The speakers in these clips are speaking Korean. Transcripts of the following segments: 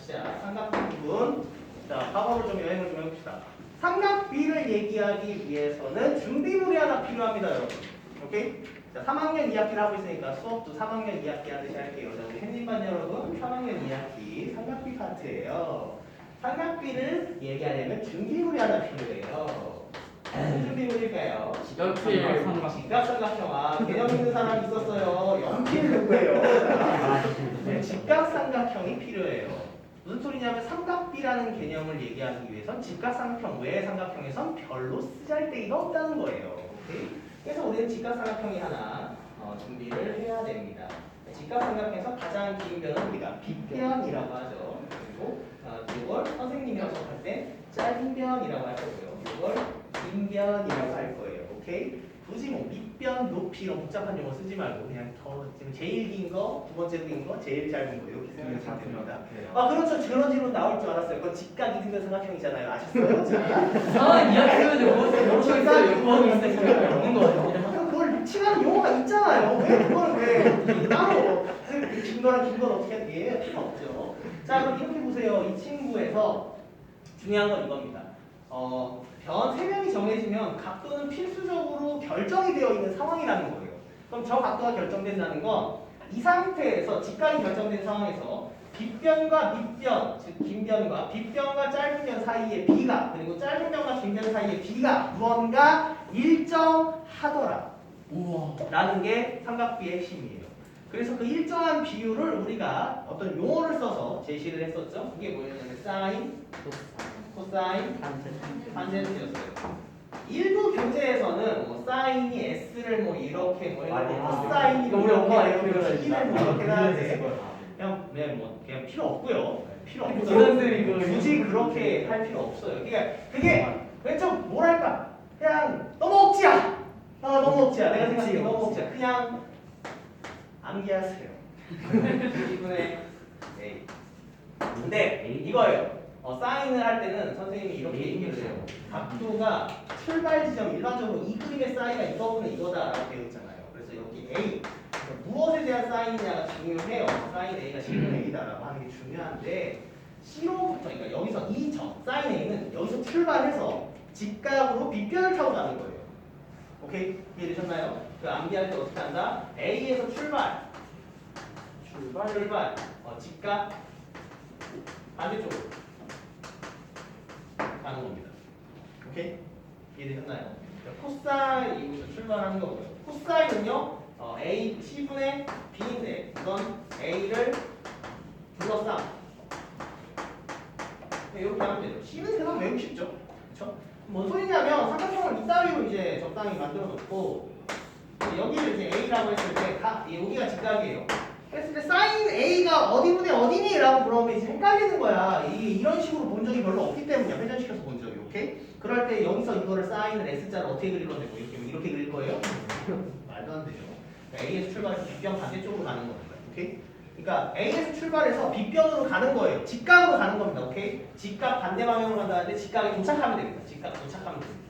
시작. 삼각비 부분. 자, 과거로 좀 여행을 좀 해봅시다. 삼각비를 얘기하기 위해서는 준비물이 하나 필요합니다, 여러분. 오케이? 자, 3학년 2학기를 하고 있으니까 수업도 3학년 2학기 하듯이 할게요. 자, 우리 햇님반 여러분, 3학년 2학기 삼각비 파트예요. 삼각비를 얘기하려면 준비물이 하나 필요해요. 무슨 준비물일까요? 연필 직각삼각형. 개념 있는 사람 있었어요. 연필 누구예요? 네, 직각삼각형이 필요해요. 무슨 소리냐면 삼각비라는 개념을 얘기하기 위해선 직각삼각형 외의 삼각형에선 별로 쓰잘데기가 없다는 거예요. 오케이? 그래서 우리는 직각삼각형이 하나 어, 준비를 해야 됩니다. 직각삼각형에서 가장 긴 변은 우리가 빗변이라고 하죠. 그리고 어, 이걸 선생님이랑 수업할 때 짧은 변이라고 할 거고요. 이걸 긴 변이라고 할 거예요. 오케이? 굳이 뭐 밑변, 높이 이런 복잡한 용어 쓰지 말고 그냥 더 지금 제일 긴 거, 두 번째 긴 거, 제일 짧은 거 이렇게 생각하시면 됩니다. 아 그렇죠. 그런 질문 나올 줄 알았어요. 그건 직각 이등변 삼각형이잖아요. 아셨어요? 자, 아 무엇을 모르고 있어요 용어가 있어요 생각이 없는 거 같아요 그걸 칭하는 용어가 있잖아요. 왜 그걸 왜 따로 긴 거랑 긴 건 어떻게 해? 필요 없죠. 자 그럼 이렇게 보세요. 이 친구에서 중요한 건 이겁니다. 어, 변세 명이 정해지면 각도는 필수적으로 결정이 되어 있는 상황이라는 거예요. 그럼 저 각도가 결정된다는 건 이 상태에서 직각이 결정된 상황에서 빗변과 밑변, 즉 긴변과 빗변과 짧은 변 사이의 비가 그리고 짧은 변과 긴변 사이의 비가 무언가 일정하더라. 우와 라는 게 삼각비의 핵심이에요. 그래서 그 일정한 비율을 우리가 어떤 용어를 써서 제시를 했었죠. 그게 뭐였냐면 사인, 코사인, 탄젠트였어요. 일부 교재에서는 뭐 사인이 s를 뭐 이렇게 뭐 해놓고 아, 코사인이 우리 이렇게 엄마가 이렇게 C를 뭐 이렇게. 하는데 그냥 그냥 뭐 그냥 필요 없고요. 필요 없고 지난주에 이거- 굳이 그렇게 할 필요 없어요. 그러니까 그게 왜좀 뭐랄까 그냥 너무 억지야. 아 너무 억지야. 내가 생각하기에 너무 억지야. 그냥 암기하세요. 2분의 A. 근데 이거예요. 어, 사인을 할 때는 선생님이 이렇게 얘기를 해요. 각도가 출발 지점 일반적으로 이 그림의 사인가 이거분은 이거다라고 되어 있잖아요. 그래서 여기 A 그래서 무엇에 대한 사인이냐가 중요해요. 사인 A가 실분 A다라고 하는 게 중요한데 C로부터 그러니까 여기서 이 점 사인 A는 여기서 출발해서 직각으로 빗변을 타고 가는 거예요. 오케이 이해되셨나요? 그 암기할 때 어떻게 한다? A에서 출발 출발 출발 어, 직각 반대쪽으로 가는 겁니다. 오케이? 이해되셨나요? 코사인 여기서 출발하는 거고요. 코사인은요, 어, A C분의 B인데 이건 A를 둘러싸. 이렇게 하면 되죠. C는 그냥 외우기 쉽죠. 그렇죠? 뭔 소리냐면 삼각형을 이따위로 이제 적당히 만들어 놓고 여기를 이제 A라고 했을 때 다 여기가 직각이에요. 했을 때 사인 A가 어디분의 어디니 라고 물어보면 이제 헷갈리는 거야. 이게 이런 식으로 본 적이 별로 없기 때문이야. 회전시켜서. 오케이? 그럴 때 여기서 이거를 사인을 S자를 어떻게 그릴 건데 뭐 이렇게 이렇게 그릴 거예요? 말도 안 되죠. 그러니까 A에서 출발해서 B변 반대쪽으로 가는 겁니다. 오케이? 그러니까 A에서 출발해서 B변으로 가는 거예요. 직각으로 가는 겁니다. 오케이? 직각 반대 방향으로 간다는데 직각에 도착하면 됩니다. 직각 도착하면 됩니다.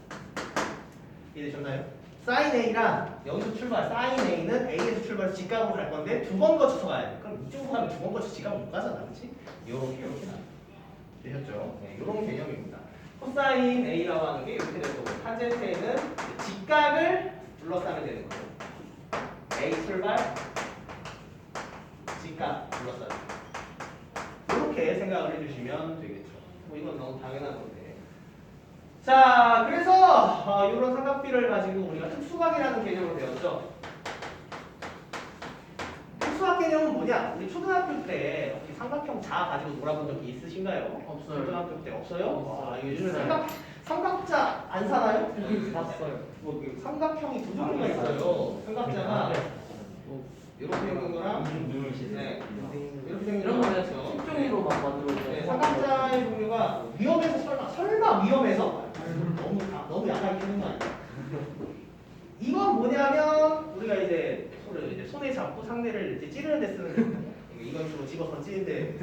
이해되셨나요? 사인 A랑 여기서 출발, 사인 A는 A에서 출발해서 직각으로 갈 건데 두 번 거쳐서 가야 돼. 그럼 이쪽으로 가면 두 번 거쳐서 직각 못 가잖아, 그렇지? 이렇게 이렇게 나. 되셨죠? 네, 이런 개념입니다. 코사인 A라고 하는 게 이렇게 될 거고, 탄젠트 A는 직각을 둘러싸면 되는 거예요. A 출발, 직각 둘러싸기. 이렇게 생각을 해주시면 되겠죠. 뭐 이건 너무 당연한 건데. 자, 그래서 어, 이런 삼각비를 가지고 우리가 특수각이라는 개념을 배웠죠. 특수각 개념은 뭐냐? 우리 초등학교 때 삼각형 자 가지고 놀아본 적이 있으신가요? 없어요. 초등학교 때 없어요? 없어요. 아, 요즘에 없어요. 삼각 삼각자 안 사나요? 봤어요 뭐그 삼각형이 두 종류가 있어요. 삼각자가 이렇게 생긴 거랑 네, 이렇게 생긴 이런 거는. 특종으로 막 만들어 네, 삼각자의 종류가 위험해서 설마 설마 위험해서 너무 다- 너무 약하게 키는 거 아니야? 이건 뭐냐면 우리가 이제 손을 이제 손에 잡고 상대를 이제 찌르는 데 쓰는. 이건 주로 집어서 찌는데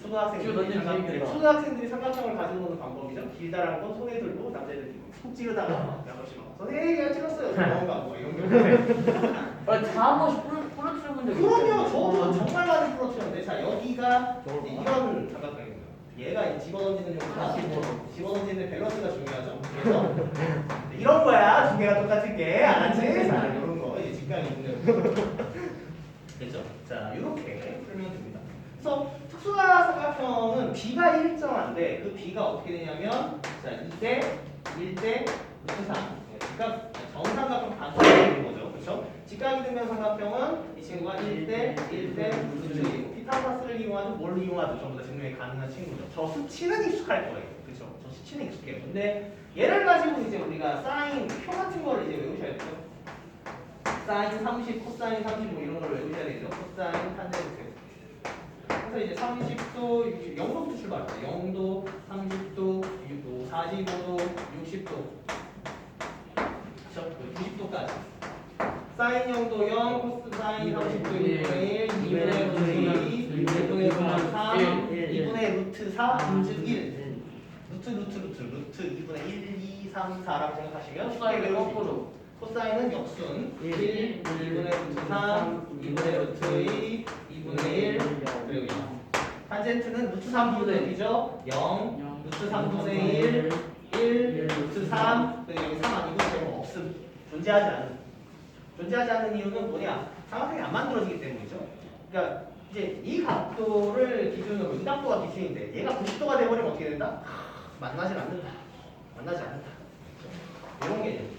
초등학생들이 던지는 삼각- 재밌겠다. 초등학생들이 삼각형을 가지고 노는 방법이죠. 길다란 건 손에 들고 남자애들 푹 찌르다가 막 아저씨 막 선생님 제가 찔렀어요. 뭔가 뭐 이런 거. 아, 다한 번씩 부러뜨려 본 적이 그럼요. 저도 정말 많이 부러뜨렸는데 자 여기가 이제 이런 삼각형이고요. 얘가 이 집어던지는 용 다시 집어던지는 밸런스가 중요하죠. 그래서 이런 거야 두 개가 똑같은 게 알았지? 자 이런 거 이제 직각이 있는 됐죠? 자 이렇게 풀면 됩니다. 그래서 특수화 삼각형은 b가 일정한데 그 b가 어떻게 되냐면 자 2대 1대 루트 3 그러니까 정삼각형 반사되는 거죠. 그렇죠? 직각이 되면 삼각형은 이 친구가 1대 1대 루트 2고 피타고라스를 이용하든 뭘 이용하든 전부 다 증명이 가능한 친구죠. 저 수치는 익숙할 거예요. 그렇죠? 저 수치는 익숙해요. 근데 얘를 가지고 이제 우리가 사인 표 같은 거를 이제 외우셔야겠죠. 사인 30, 코사인 30 뭐 이런 걸 외우셔야 되죠. 코사인 탄젠트. 그래서 이제 30도, 60, 0도부터 출발합니다. 0도, 30도, 6도, 45도, 60도. 그렇죠? 90도까지. 사인 0도 0, 코사인 30도 2분의 1, 2분의 루트 2, 2분의 3, 2분의 루트 4, 즉 1. 루트 루트 루트 루트 2분의 1, 2, 3, 4라고 생각하시면 쉽게 코사인은 외우시죠. 코사인은 역순. 1, 일, 2분의 루트 3, 2분의 루트 2, 2분의 1 그리고 0 탄젠트는 루트 3분의 1이죠? 0, 루트 3분의 1, 1, 루트 3 그리고 여기 3 아니고 제목 없음. 존재하지 않는 존재하지 않는 이유는 뭐냐? 삼각형이 안 만들어지기 때문이죠. 그러니까 이제 이 각도를 기준으로 이 각도가 기준인데 얘가 90도가 돼버리면 어떻게 된다? 만나지 않는다. 만나지 않는다. 이런 개념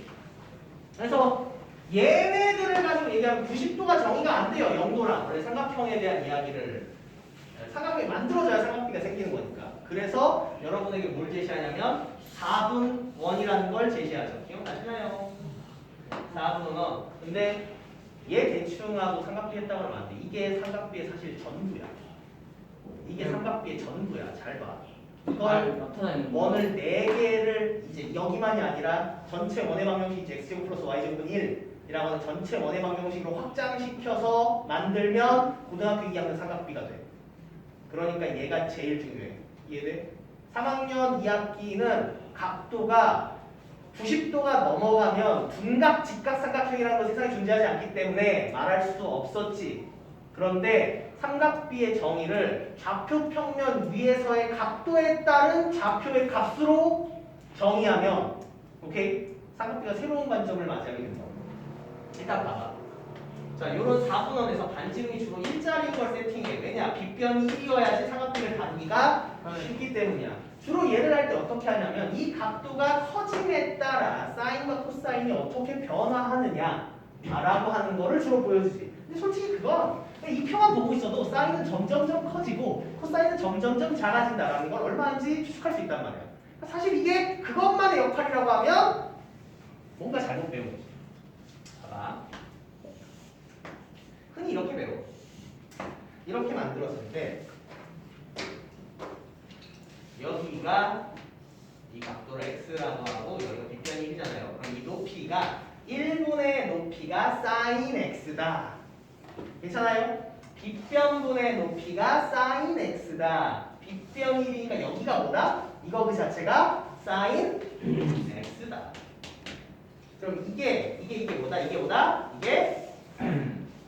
그래서 얘네들을 가지고 얘기하면 90도가 정의가 안 돼요. 0도랑 원래 삼각형에 대한 이야기를 삼각형이 만들어져야 삼각비가 생기는 거니까. 그래서 여러분에게 뭘 제시하냐면 4분 원이라는 걸 제시하죠. 기억나시나요? 4분 원. 근데 얘 대충하고 삼각비 했다고 하면 안 돼. 이게 삼각비의 사실 전부야. 이게 삼각비의 전부야. 잘 봐. 이걸 나타나는 원을 4개를 이제 여기만이 아니라 전체 원의 방정식 이제 x제곱 플러스 y제곱은 1이라고 하는 전체 원의 방정식으로 확장시켜서 만들면 고등학교 2학년 삼각비가 돼. 그러니까 얘가 제일 중요해. 이해돼? 3학년 2학기는 각도가 90도가 넘어가면 둔각 직각 삼각형이라는 건 세상에 존재하지 않기 때문에 말할 수 없었지. 그런데 삼각비의 정의를 좌표 평면 위에서의 각도에 따른 좌표의 값으로 정의하면 오케이? 삼각비가 새로운 관점을 맞이하게 된다. 일단 봐봐. 자, 요런 4분원에서 반지름이 주로 일자리인 걸 세팅해. 왜냐? 빗변이 1이어야지 삼각비를 다루기가 쉽기 때문이야. 주로 얘를 할 때 어떻게 하냐면 이 각도가 커짐에 따라 사인과 코사인이 어떻게 변화하느냐 라고 하는 거를 주로 보여주지. 근데 솔직히 그건 그냥 이 표만 보고 있어도 사인은 점점점 커지고 코사인은 점점점 작아진다라는 걸 얼마인지 추측할 수 있단 말이야. 사실 이게 그것만의 역할이라고 하면 뭔가 잘못 배운 거지. 봐봐. 흔히 이렇게 배워. 이렇게 만들었을 때 여기가 이 각도를 x라고 하고 여기가 빗변이 1이잖아요. 그럼 이 높이가 1분의 높이가 sin x다. 괜찮아요? 빗변분의 높이가 sin x다. 빗변 1이니까 여기가 뭐다? 이거 그 자체가 sin x다. 그럼 이게 이게 이게 뭐다? 이게 뭐다? 이게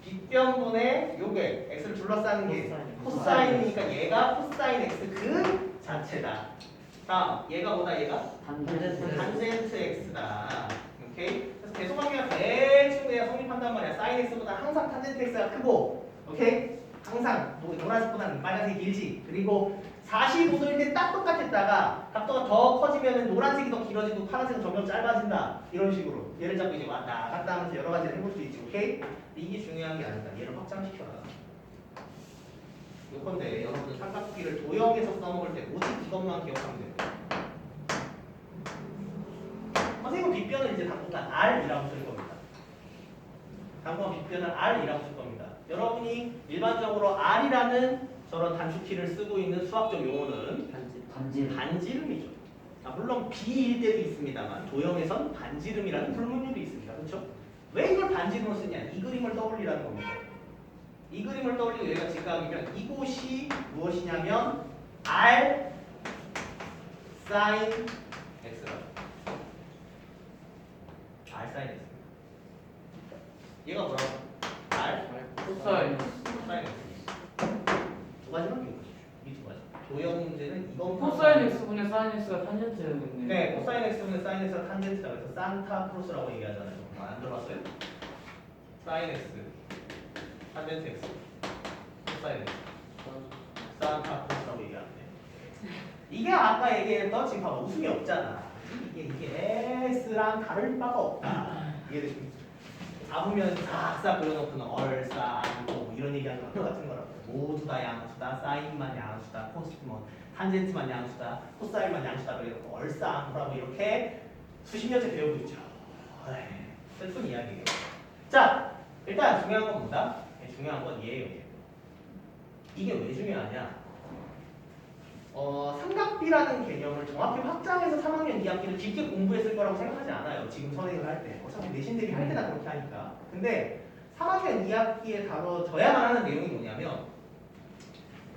빗변분의 요게 x를 둘러싸는 게 코사인이니까 얘가 코사인 x 그 자체다. 다음 얘가 뭐다? 얘가 탄젠트 x다. 오케이? 계속관계가 대충 그냥 성립한단 말이야. 사인 x보다 항상 탄젠트 x가 크고, 오케이? 항상 뭐 노란색보다는 빨간색이 길지. 그리고 45도일 때 딱 똑같았다가 각도가 더 커지면 노란색이 더 길어지고 파란색은 점점 짧아진다. 이런 식으로 얘를 잡고 이제 왔다 갔다 하면서 여러 가지를 해볼 수 있지. 오케이? 이게 중요한 게 아니다. 얘를 확장시켜라. 요건데 여러분 삼각기를 도형에서 써먹을 때 오직 이것만 기억하면. 선 생님은 빗변을 이제 당분간 R이라고 쓸 겁니다. 당분간 빗변을 R이라고 쓸 겁니다. 여러분이 일반적으로 R이라는 저런 단축키를 쓰고 있는 수학적 용어는 반지 반지름이죠. 아, 물론 B일 때도 있습니다만 도형에선 반지름이라는 불문율이 있습니다. 그렇죠? 왜 이걸 반지름으로 쓰냐? 이 그림을 떠올리라는 겁니다. 이 그림을 떠올리고 얘가 직각이면 이곳이 무엇이냐면 R X라고. R sin X. 얘가 뭐라고? R 코사인 X. 두 가지만 기억하십시오. 이 두 가지. 도형 문제는 이번 코사인 x분의 사인 x가 탄젠트였는데 네, 코사인 x분의 사인 x가 탄젠트다 그래서 산타 크로스라고 얘기하잖아요. 아, 안 들어봤어요? 사인 x, 탄젠트 x, 코사인 x, 산타 크로스라고 얘기하는데 이게 아까 얘기했던 지금 봐봐 웃음이 없잖아. 이게 이게 s랑 다를 바가 없다. 이해되십니까? 잡으면 싹싹 그려놓고는 얼싸 뭐 이런 얘기하는 거랑 똑같은 거라고. 모두 다 양수다, 사인만 양수다, 코스 뭐 탄젠트만 양수다, 코사인만 양수다 그래놓고 얼싸 뭐라고 이렇게 수십 년째 배우고 있죠. 슬픈 이야기예요. 자, 일단 중요한 건 뭐다? 네, 중요한 건 얘예요. 얘. 이게 왜 중요하냐? 어, 삼각비라는 개념을 정확히 확장해서 3학년 2학기를 깊게 공부했을 거라고 생각하지 않아요. 지금 선행을 할 때. 어차피 내신들이 할 때나 그렇게 하니까. 근데 3학년 2학기에 다뤄져야만 하는 내용이 뭐냐면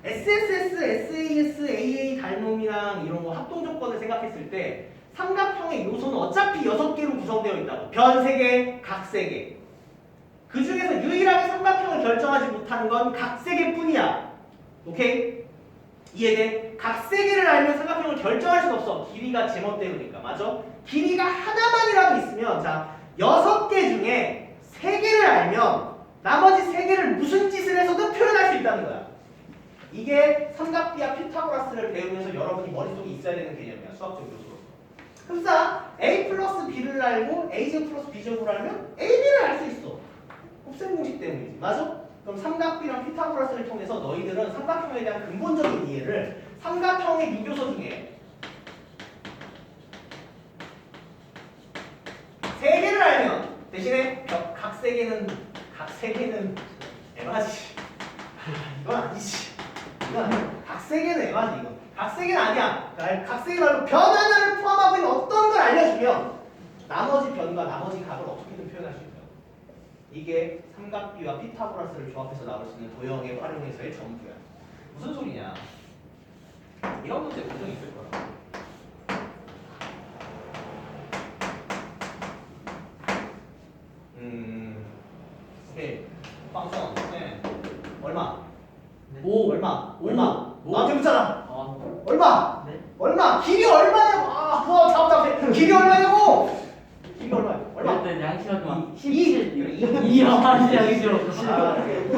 SSS, SAS, AA 닮음이랑 이런 거 합동 조건을 생각했을 때 삼각형의 요소는 어차피 6개로 구성되어 있다고. 변 3개, 각 3개. 그 중에서 유일하게 삼각형을 결정하지 못하는 건 각 3개뿐이야. 오케이? 이해돼? 각 3개를 알면 삼각형을 결정할 수가 없어. 길이가 제멋대로니까. 맞아? 길이가 하나만이라도 있으면 자, 6개 중에 3개를 알면 나머지 3개를 무슨 짓을 해서든 표현할 수 있다는 거야. 이게 삼각비와 피타고라스를 배우면서 여러분이 머릿속에 있어야 되는 개념이야. 수학적 요소로서. 흡사 A 플러스 B를 알고 A제곱 플러스 B제곱을 알면 AB를 알 수 있어. 곱셈 공식 때문이지. 맞아? 그럼 삼각비랑 피타고라스를 통해서 너희들은 삼각형에 대한 근본적인 이해를 삼각형의 미교서 중에 세 개를 알면 대신에 각- 각세 개는 각 세 개는 에바지. 아, 이건 아니지. 이건. 각 세 개는 에바지 이건. 각세 개는 아니야. 각 세 개 말고 변 하나를 포함하고 있는 어떤 걸 알려주면 나머지 변과 나머지 각을 어떻게든 표현할 수 있다. 이게 삼각비와 피타고라스를 조합해서 나올 수 있는 도형의 활용에서의 전부야. 무슨 소리냐? 이런 문제 분명 있을 거야. 음, 오케이. 빵성, 네. 얼마? 오. 얼마? 오. 얼마? 오. 나한테 묻잖아. 아, 얼마? 네? 얼마? 길이 얼마냐고? 아, 그거 답 답해. 길이 얼마냐고? 길이 얼마야? 얼마? 일단 양시간 이. 17 그래, 이. 이야 아, 네.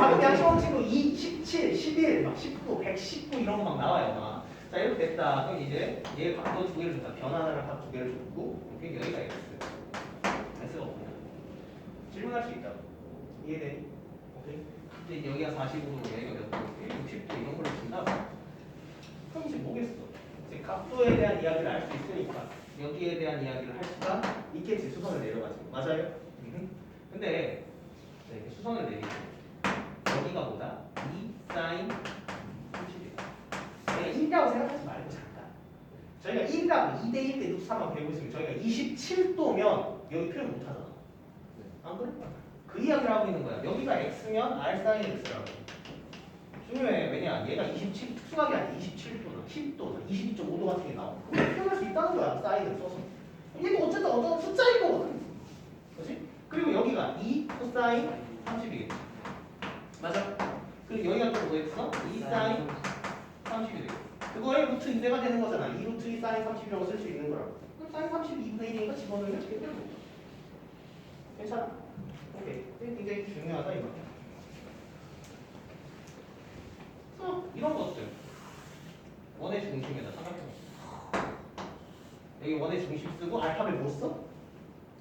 아, 그냥 시험 친구 2, 17, 11, 막 19, 119 이런 거 막 나와요. 막. 자, 이렇게 됐다. 그럼 이제 얘 각도 두 개를 줬다. 변 하나랑 각두 개를 줬고, 그럼 여기가 x. x가 없냐? 질문할 수 있다고. 이해되니? 오케이? 근데 여기가 45도, 여기가 몇 도, 60도 이런 걸로 준다고. 그럼 이제 뭐겠어? 이제 각도에 대한 이야기를 알 수 있으니까 여기에 대한 이야기를 할 수가 있겠지. 수선을 내려가지. 맞아요? 음. 근데 네, 이렇게 수선을 내리고 여기가 뭐다? 2 사인 30이다. 내가 1이라고 생각하지 말고 잠깐. 저희가 1이라고 2대 1대 루트 3만 배우고 있으면 저희가 27도면 여기 표현 못 하잖아. 안 그래? 그 이야기를 하고 있는 거야. 여기가 x면 r 사인 x라고. 중요해. 왜냐? 얘가 27 특수하게 아니라 27도나 10도나 22.5도 같은 게 나오고 그걸 표현할 수 있다는 거야. 사인을 써서. 얘도 어쨌든 어떤 숫자일 거거든. 그렇지? 그리고 여기가 2 코사인 30이겠지. 맞아? 그리고 여기가 또 뭐였어? 2 사인 30이 되겠지. 그거의 루트 2배가 되는 거잖아. 2 루트 2 사인 30이라고 쓸 수 있는 거라고. 그럼 사인 32분의 1이니까 집어넣으면 되게 되는 거죠. 괜찮아? 오케이. 이게 굉장히 중요하다 이거. 어, 이런 것들. 원의 중심에다 삼각형. 여기 원의 중심 쓰고 알파벳 뭐 써?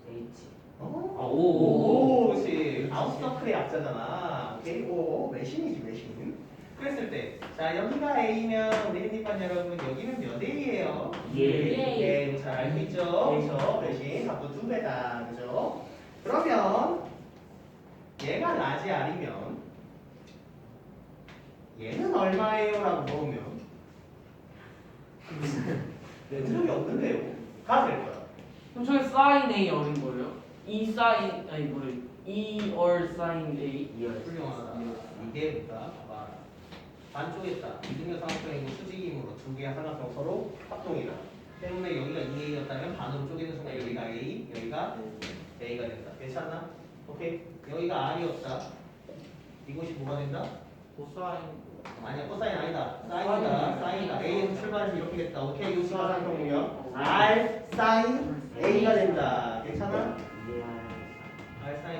H 어. 아, 오. 오, 그렇지. 아웃서클의 약자잖아. AO 외신이지 외신 그랬을 때, 자 여기가 A면 우리니까 여러분 여기는 몇 A예요? 예. 예, 예 잘 알고 있죠? 그렇죠. 대신 앞으로 두 배다, 그죠? 그러면 얘가 라지 아니면 얘는 얼마예요? 라고 물으면 내 적이 없는데요. 가될 거야. 그럼 저게 사인 A 어린 거예요? 이 사인 아니 뭐예요? E 2월 사인 A 훌륭하다. 이게 뭐다? 아, 반쪽에다. 이등변 상수형이고 수직이므로 두 개의 하나성 서로 합동이다. 때문에 여기가 2A였다면 반으로 쪼개는 순간 여기가 A, 여기가 A가 된다. 괜찮나? 오케이. 여기가 R이었다. 이곳이 뭐가 된다? 코사인. 아니야, 코사인 아니다. 사인이다. 사인이다. A에서 출발해서 이렇게 됐다. 오케이, 이거 수화상형이요. R 사인 A가 된다. 괜찮아?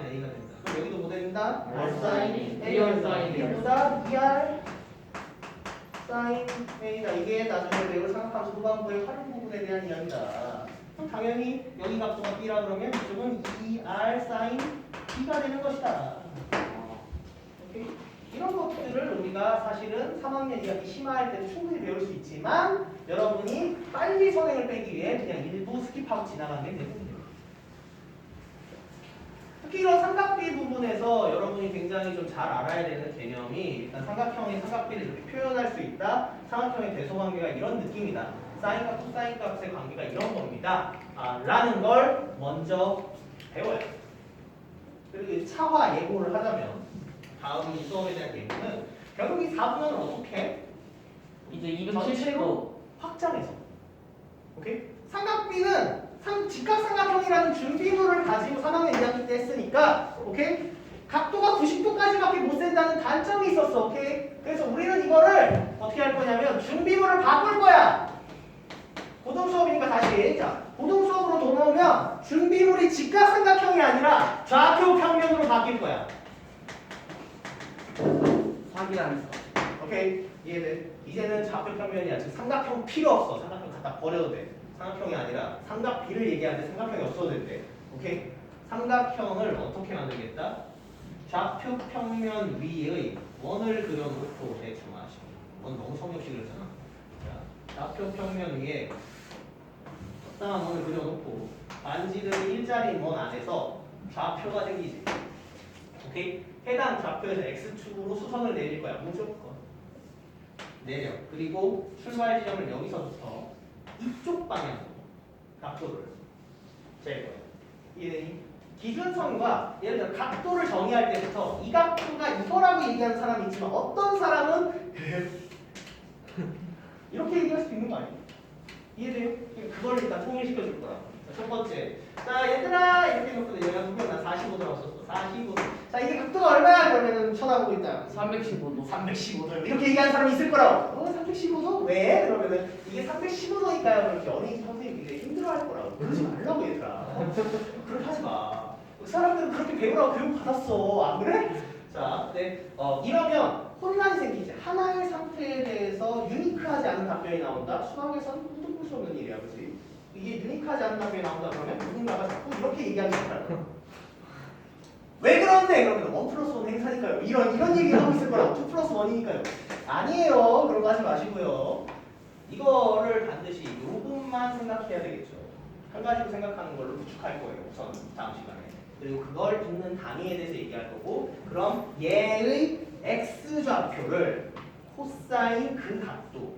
R 사인 A가 된다. 그럼 여기도 뭐 된다? R 사인 A가 된다 A보다 2R 사인 A다. 이게 나중에 내가 생각하면서 후반부의 활용 부분에 대한 이야기다. 그럼 당연히 여기 각도가 B라 그러면 이쪽은 2R 사인 B가 되는 것이다. 오케이? 이런 것들을 우리가 사실은 3학년 2학기 심화할 때 충분히 배울 수 있지만 여러분이 빨리 선행을 빼기 위해 그냥 일부 스킵하고 지나가는 게 대부분이에요. 특히 이런 삼각비 부분에서 여러분이 굉장히 좀 잘 알아야 되는 개념이 일단 삼각형의 삼각비를 이렇게 표현할 수 있다. 삼각형의 대소관계가 이런 느낌이다. 사인과 코사인 값의 관계가 이런 겁니다. 아, 라는 걸 먼저 배워요. 그리고 이 차화 예고를 하자면 다음 이 수업에 대한 예고는 결국 이 4분면을 어떻게 이제 전체로 270도 확장해서 오케이? 삼각비는 삼, 직각삼각형이라는 준비물을 가지고 3학년 2학기 때 했으니까 오케이? 각도가 90도까지밖에 못 센다는 단점이 있었어 오케이? 그래서 우리는 이거를 어떻게 할 거냐면 준비물을 바꿀 거야 고등 수업이니까 다시 자 고등 수업으로 돌아오면 준비물이 직각삼각형이 아니라 좌표 평면으로 바뀔 거야 사기라면서 오케이 이해돼? 이제는 좌표 평면이 아니라 삼각형 필요 없어. 삼각형 갖다 버려도 돼. 삼각형이 아니라 삼각비를 얘기하는데 삼각형이 없어도 된대. 오케이? 삼각형을 어떻게 만들겠다? 좌표 평면 위의 원을 그려놓고 대충 하시고 원 너무 성역식 그렸잖아. 자, 좌표 평면 위에 적당한 원을 그려놓고 반지름이 일자리인 원 안에서 좌표가 생기지. 오케이? 해당 좌표에서 x축으로 수선을 내릴 거야. 무조건. 내려. 그리고 출발 지점을 여기서부터 이쪽 방향으로 각도를 잴 거예요. 이해되니? 기준선과 예를 들어 각도를 정의할 때부터 이 각도가 이거라고 얘기하는 사람이 있지만 어떤 사람은 이렇게 얘기할 수도 있는 거 아니에요? 이해돼요? 그걸 일단 통일시켜 줄. 자, 첫 번째. 자, 얘들아! 이렇게 놓고 얘가 누구야? 나 45도라고 썼어. 45도. 자, 이게 각도가 얼마야? 그러면은 쳐다보고 있다. 315도 315도 이렇게 얘기하는 사람이 있을 거라고. 어, 315도? 왜? 그러면은 이게 315도니까요. 그렇게 어린이 선생님이 되게 힘들어 할 거라고. 그러지 말라고 얘들아. 그렇게 하지 마. 그 사람들은 그렇게 배우라고 교육 받았어. 안 그래? 자, 네. 어, 이러면 혼란이 생기지. 하나의 상태에 대해서 유니크하지 않은 답변이 나온다. 수학에서는 꿈도 꿀 수 없는 일이야, 그렇지? 이게 유니크하지 않은 답변이 나온다 그러면 누군가가 자꾸 이렇게 얘기하기 시작할 왜 그런데? 그러면 원 플러스 원 행사니까요. 이런 이런 얘기 하고 있을 거라고. 2 플러스 원이니까요. 아니에요. 그런 거 하지 마시고요. 이거를 반드시 이 부분만 생각해야 되겠죠. 한 가지로 생각하는 걸로 구축할 거예요. 우선 다음 시간에. 그리고 그걸 있는 단위에 대해서 얘기할 거고 그럼 얘의 x 좌표를 코사인 그 각도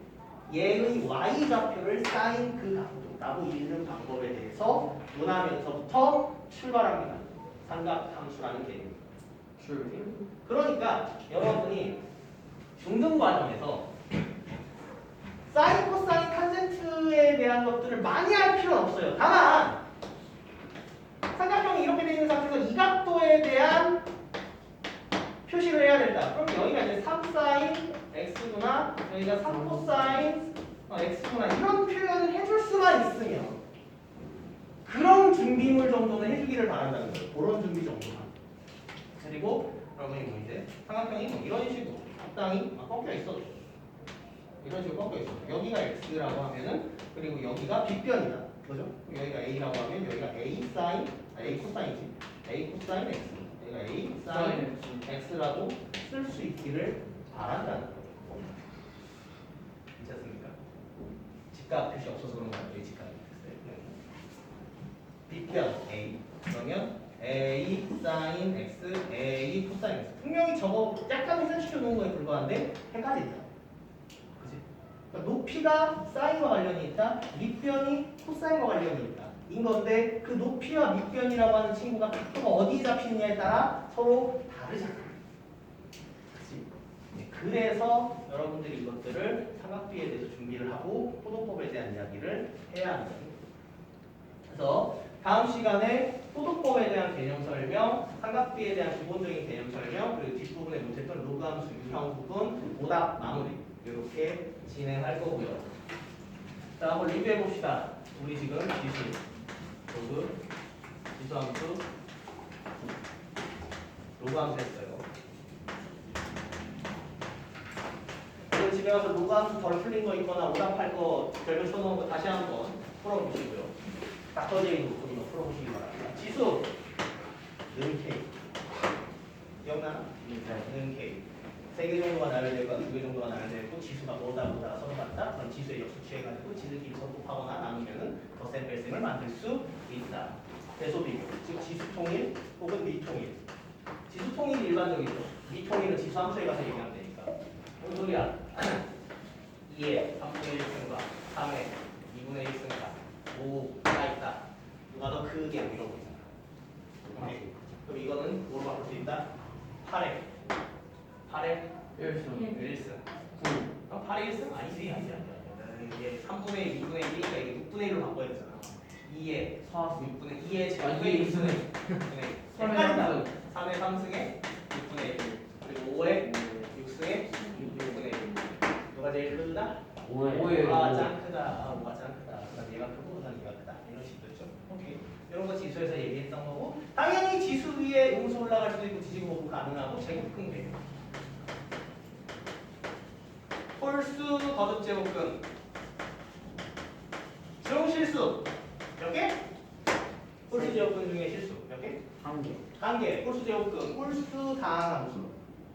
얘의 y 좌표를 사인 그 각도 라고 읽는 방법에 대해서 논하면서부터 출발합니다. 삼각함수라는 개념. 줄 그러니까 여러분이 중등 과정에서 사인, 코사인, 탄젠트에 대한 것들을 많이 할 필요는 없어요. 다만 삼각형이 이렇게 되어 있는 상태에서 이 각도에 대한 표시를 해야 된다. 그럼 여기가 이제 3사인 x구나, 여기가 3코사인 어, x구나 이런 표현을 해줄 수만 있으면 그런 준비물 정도는 해주기를 바란다는 거예요. 그런 준비 정도만. 그리고 여러분이 뭐 이제 삼각형이 뭐 이런 식으로 적당히 막 꺾여 있어도 이런 식으로 꺾여 있어. 여기가 x라고 하면은 그리고 여기가 빗변이다. 그죠? 여기가 a라고 하면 여기가 a 사인, 아, a 코사인이지. a 코사인 x. 여기가 a 사인 x라고 쓸 수 있기를 바란다는 거예요. 괜찮습니까? 직각 표시 없어서 그런 거 아니에요? 직각이. 빗변 a 그러면 a 사인 x, a 코사인 x. 분명히 저거 약간 회전시켜 놓은 거에 불과한데 헷갈린다. 그지? 그러니까 높이가 사인과 관련이 있다. 밑변이 코사인과 관련이 있다. 인 건데 그 높이와 밑변이라고 하는 친구가 각도가 어디에 잡히느냐에 따라 서로 다르잖아. 그치? 네, 그래서 여러분들이 이것들을 삼각비에 대해서 준비를 하고 포도법에 대한 이야기를 해야 거예요. 그래서 다음 시간에 소득법에 대한 개념 설명, 삼각비에 대한 기본적인 개념 설명, 그리고 뒷부분에 못했던 로그 함수 유형 부분, 오답 마무리 이렇게 진행할 거고요. 자, 한번 리뷰해 봅시다. 우리 지금 지수, 로그, 지수 함수, 로그 함수 했어요. 오늘 집에 가서 로그 함수 덜 풀린 거 있거나 오답할 거 별표 써놓은 거 다시 한 번 풀어보시고요. 딱 떠져 있는 부분으로 풀어보시기 바랍니다. 지수, 는 K. 기억나나? 는 K. 세개 정도가 나열되고 두개 정도가 나열되고 지수가 뭐다 뭐다 서로 같다. 그럼 지수의 역수 취해가지고 지들끼리 곱하거나 나누면은 더셈 뺄셈을 만들 수 있다. 대소 비교. 즉 지수 통일 혹은 미통일. 지수 통일이 일반적이죠. 미통일은 지수 함수에 가서 얘기하면 되니까. 뭔 소리야? 2에 3분의 1 승가, 3에 2분의 1 승가, 5가 있다. 누가 더 크게 안 이러고 있잖아. 오케이. 그럼 이거는 뭐로 바꿀 수 있다? 8에 8에 1승 1승. 어, 8에 1승? 아니지, 아니지, 아니지. 이게 3분의 1, 2분의 1이니까 이게 6분의 1로 바꿔야 되잖아. 2에 사수 6분의 2에 아, 제곱의 이게 1승. 무슨- 헷갈린다. 3의 3승에 6분의 1. 그리고 5에 6승에 6분의 1. 제일 크다? 5에 오가 짱 크다. 아, 오가 짱 크다. 그다음 얘가 크고 그다음 얘가 크다. 이런 식이죠. 오케이. 이런 거 지수에서 얘기했던 거고 당연히 지수 위에 음수 올라갈 수도 있고 뒤지고 보고 가능하고 제곱근 돼. 홀수 거듭 제곱근. 중 실수 몇 개? 홀수 제곱근 중에 실수 몇 개? 한개 한 개. 홀수 제곱근. 홀수 다항 함수.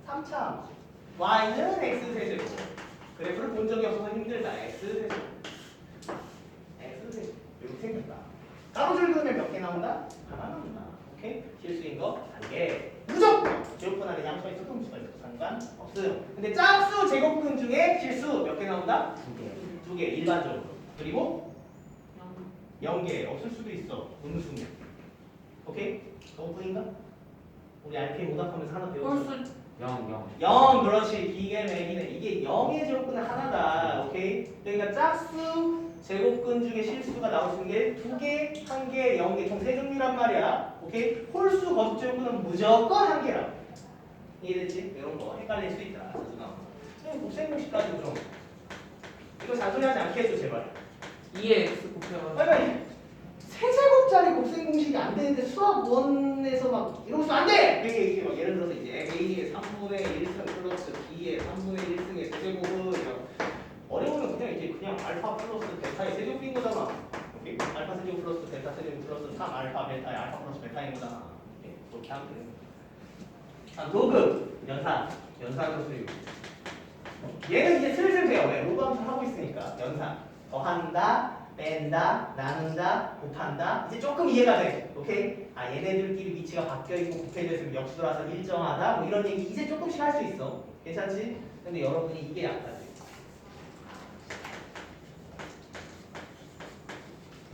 3차 함수. y는 x 세제곱. 그래프를 본 적이 없어서 힘들다. x 세제곱. x 세제곱. 이렇게 생겼다. 가로줄 그으면 몇 개 나온다? 하나 나온다. 오케이? 실수인 거 한 개. 무조건! 제곱근 안에 양수가 있어도 음수가 있어도 상관 없어요. 근데 짝수 제곱근 중에 실수 몇 개 나온다? 두 개 두 개. 일반적으로. 그리고 0개. 없을 수도 있어. 음수면. 오케이? 너뿐인가? 우리 RPM 오답하면서 하나 배웠어. 홀수 0 0 0 그렇지. 기계 맥이네. 이게 0의 제곱근은 하나다. 오케이? 그러니까 짝수 제곱근 중에 실수가 나올 수 있는 게 두 개, 한 개, 영 개. 총 세 종류란 말이야. 오케이? 홀수 거듭 제곱근은 무조건 한 개라고. 이해됐지? 이런 거 헷갈릴 수 있다. 자주 나오는 거 곱셈 공식 가지고 좀. 이거 잔소리 하지 않게 해줘 제발. 2에 x 곱해가지고 빨리 세제곱짜리 곱셈 공식이 안 되는데 수학 원에서 막 이러면서 안 돼! 이게, 이게 막 예를 들어서 이제 A의 3분의 1승 플러스 B의 3분의 1승의 세제곱은 이런 어려우면 그냥 이제 그냥 알파 플러스 베타의 세제곱인 거잖아. 오케이? 알파 세제곱 플러스 베타 세제곱 플러스 3 알파 베타의 알파 플러스 베타인 거잖아. 오케이? 그렇게 하면 되는 거야. 아, 로그 연산 연산으로 수요. 얘는 이제 슬슬 돼요. 왜? 로그 함수 하고 있으니까 연산 더한다 뺀다, 나눈다, 곱한다. 이제 조금 이해가 돼. 오케이? 아 얘네들끼리 위치가 바뀌어 있고 곱해져 있으면 역수라서 일정하다. 뭐 이런 얘기 이제 조금씩 할 수 있어. 괜찮지? 근데 여러분이 이게 약하지.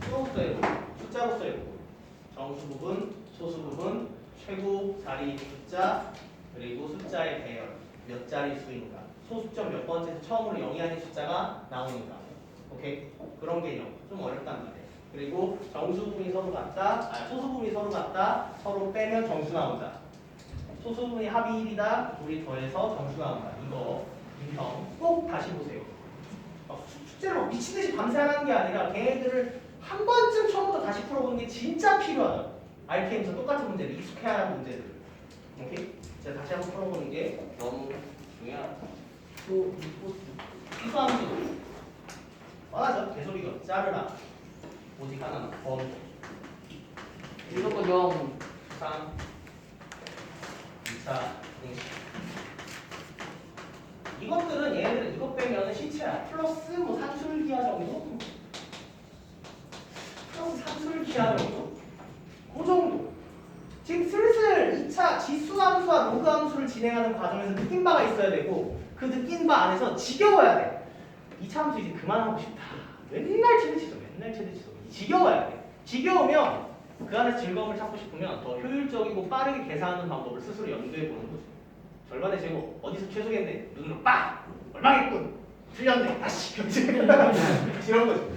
수로서의 부, 숫자로서의 부, 정수 부분, 소수 부분, 최고 자리 숫자, 그리고 숫자의 배열, 몇 자리 수인가, 소수점 몇 번째에서 처음으로 0이 아닌 숫자가 나오는가. 오케이? 그런 개념 좀 어렵단 말이에요. 그리고 정수 부분이 서로 같다, 아, 소수 부분이 서로 같다, 서로 빼면 정수 나온다. 소수 부분이 합이 1이다, 둘이 더해서 정수 나온다. 이거 유형 꼭 다시 보세요. 막 숙- 숙제를 막 미친 듯이 밤새 하는 게 아니라 걔네들을 한 번쯤 처음부터 다시 풀어보는 게 진짜 필요하다. RPM에서 똑같은 문제를 익숙해야 하는 문제들. 오케이? 제가 다시 한번 풀어보는 게 너무 중요하다. 또 또- 희소함수 뻔 하죠? 계속 이거 자르라. 오직 하나 범. 무조건 0 3 2차 공식 이것들은 얘네들은 이것 빼면 시체야. 플러스 뭐 산술기하 정도? 플러스 산술기하 정도? 그 정도. 지금 슬슬 2차 지수 함수와 로그 함수를 진행하는 과정에서 느낀 바가 있어야 되고 그 느낀 바 안에서 지겨워야 돼 2차 함수 이제 그만하고 싶다 맨날 체대치죠 맨날 체대치죠 지겨워야 돼 지겨우면 그 안에서 즐거움을 찾고 싶으면 더 효율적이고 빠르게 계산하는 방법을 스스로 연구해 보는 거죠. 절반의 제곱 어디서 최소겠네 눈으로 빡 얼마겠군 틀렸네 다시 이런 거죠.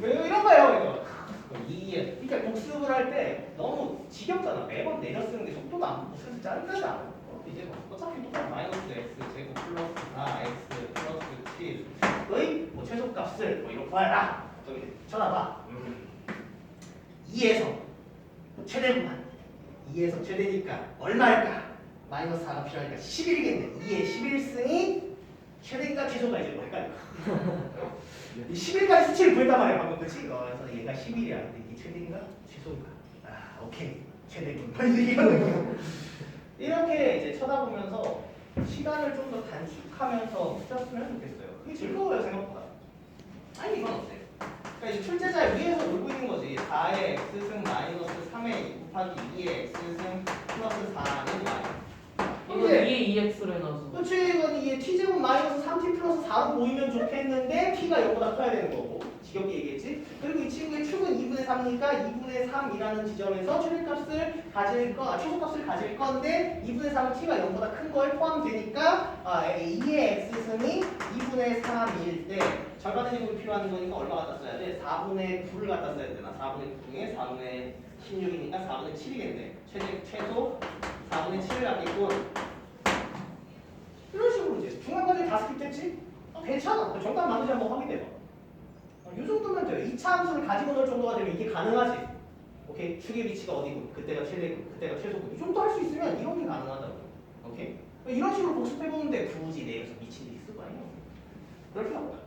왜 이런 거예요 이거. 그럼 2에 그러니까 복습을 할 때 너무 지겹잖아. 매번 내려 쓰는 게 속도도 안 붙고 슬슬 짜증나지 않아? 어, 이제 뭐 어차피 똑같아. 마이너스 x 제곱 플러스 4x 플러스 7의 뭐 최소값을 뭐 이렇게 구하라. 저기 쳐다봐. 2에서 최대구만. 2에서 최대니까 얼마일까? 마이너스 4가 필요하니까 11이겠네. 2의 11승이 최대인가 최소가 이제 뭐 헷갈려. 이 11까지 수치를 구했단 말이야 방금 그치? 어, 그래서 얘가 11이야. 근데 이게 최대인가 최소인가? 아 오케이 최대군. 이렇게 이제 쳐다보면서 시간을 좀 더 단축하면서 풀었으면 좋겠어요. 그게 즐거워요 생각보다. 아니 이건 어때? 그러니까 이제 출제자 위에서 놀고 있는 거지. 4의 x승 마이너스 3의 곱하기 2의 x승 플러스 4는 y. 이거 이제 2에 2x를 해놔서 그렇지 이건 이게 t제곱 마이너스 3t 플러스 4로 보이면 좋겠는데 t가 0보다 커야 되는 거고 지겹게 얘기했지 그리고 이 친구의 축은 2분의 3이니까 2분의 3이라는 지점에서 최대값을 가질 거, 아, 최소값을 가질 건데 2분의 3은 t가 0보다 큰 거에 포함되니까 아, 2의 x승이 2분의 3일 때 절반의 제곱이 필요한 거니까 얼마 갖다 써야 돼? 4분의 9를 갖다 써야 되나? 4분의 9 중에 4분의 16이니까 4분의 7이겠네 최대, 최소 4분의 7을 갖겠고 이런 식으로 이제 중간까지 다 스킵됐지? 어, 괜찮아. 정답 맞는지 한번 확인해봐. 어, 이 정도면 돼요. 2차 함수를 가지고 놀 정도가 되면 이게 가능하지. 오케이? 축의 위치가 어디고, 그때가 최대고, 그때가 최소고. 이 정도 할 수 있으면 이런 게 가능하다고. 오케이? 이런 식으로 복습해보는데 굳이 내에서 미친 일 있을 거 아니야? 그럴 필요 없다.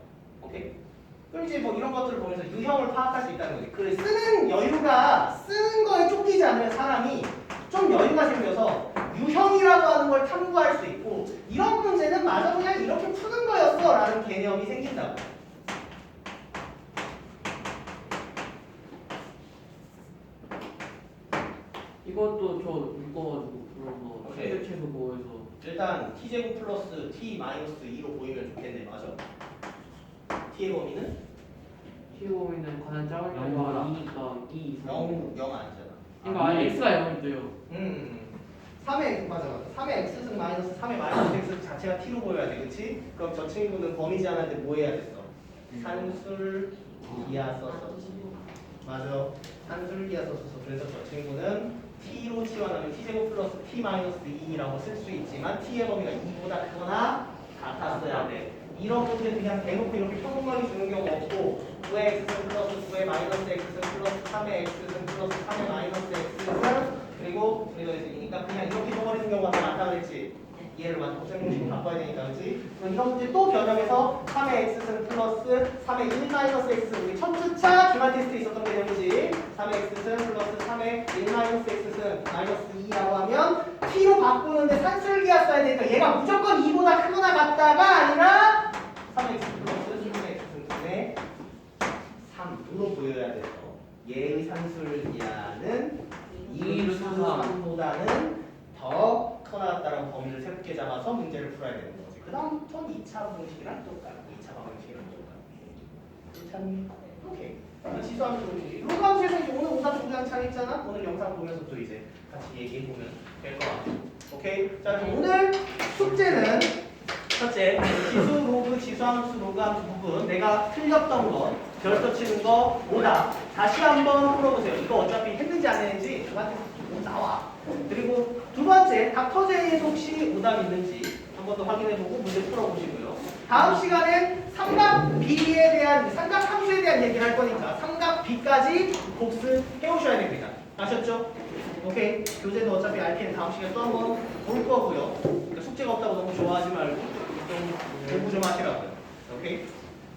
오케이? 이제 뭐 이런 것들을 보면서 유형을 파악할 수 있다는 거지. 그 쓰는 여유가 쓰는 거에 쫓기지 않는 사람이 좀 여유가 생겨서 유형이라고 하는 걸 탐구할 수 있고 이런 문제는 마저 그냥 이렇게 푸는 거였어 라는 개념이 생긴다고. 이것도 저 읽어가지고 그런 거 오케이. 최대 최소 그거에서 일단 t제곱 플러스 t 마이너스 2로 보이면 좋겠네. 맞아? t의 범위는 T5는 가장 작을 때가 영보다. 2니까 2 이상 0, 0 아니잖아. 그러니까 아니 x가 0일 때요 음, 3의 맞아 맞아. 3의 x승 마이너스 3의 마이너스 x 자체가 t로 보여야 돼, 그렇지? 그럼 저 친구는 범위지 않은데 뭐 해야 됐어? 산술 이하 써서 맞아. 산술 이하 써서 그래서 저 친구는 t로 치환하면 t제곱 플러스 t 마이너스 2라고 쓸 수 있지만 t의 범위가 2보다 크거나 같았어야 돼. 이런 문제 그냥 대놓고 이렇게 평범하게 주는 경우 없고 9의 x승 플러스 9의 마이너스 x승 플러스 3의 x승 플러스 3의 마이너스 x승 그리고 우리가 있으니까 그냥 이렇게 줘버리는 경우가 더 많다 그랬지? 이해를 맞춰 고생 공식 바꿔야 되니까 그렇지? 그럼 이런 문제 또 변형해서 3의 x승 플러스 3의 1 마이너스 x 우리 첫 주차 기말 테스트 있었던 개념이지. 3의 x승 플러스 3의 1 마이너스 x승 마이너스 2라고 하면 t로 바꾸는데 산술기하 써야 되니까 얘가 무조건 2보다 크거나 같다가 아니라 3의 x 플러스 3의 x승분의 3으로 보여야 돼서 얘의 산술기하는 2 3보다는 더 커나갔다는 범위를 새롭게 잡아서 문제를 풀어야 되는 거지. 그 다음부터는 2차 공식이랑 똑같고 2차 방식이랑 똑같고. 괜찮니? 오케이. 지수함수 공식. 로그함수에서 이제 오늘 오답 조장창 했잖아. 오늘 영상 보면서 또 이제 같이 얘기해 보면 될 것 같아. 오케이. 자 그럼 오늘 숙제는 첫째 지수 로그 지수함수 로그함수 부분 내가 틀렸던 거 별서 치는 거 오답 다시 한번 풀어보세요. 이거 어차피 했는지 안 했는지 저한테 뭐 나와. 그리고 두 번째 닥터제이에서 혹시 오답 있는지 한 번 더 확인해보고 문제 풀어보시고요. 다음 시간엔 삼각 비에 대한 삼각 함수에 대한 얘기를 할 거니까 삼각 비까지 복습해 오셔야 됩니다. 아셨죠? 오케이. 교재도 어차피 RPN 다음 시간에 또 한 번 볼 거고요. 그러니까 숙제가 없다고 너무 좋아하지 말고 좀 공부 좀 하시라고요. 오케이.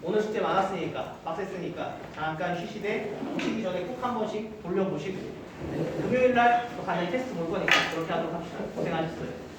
오늘 숙제 많았으니까 빡셌으니까 잠깐 쉬시되 오시기 전에 꼭 한 번씩 돌려보시고 금요일 날또 간단히 테스트 볼 거니까 그렇게 하도록 합시다. 고생하셨어요.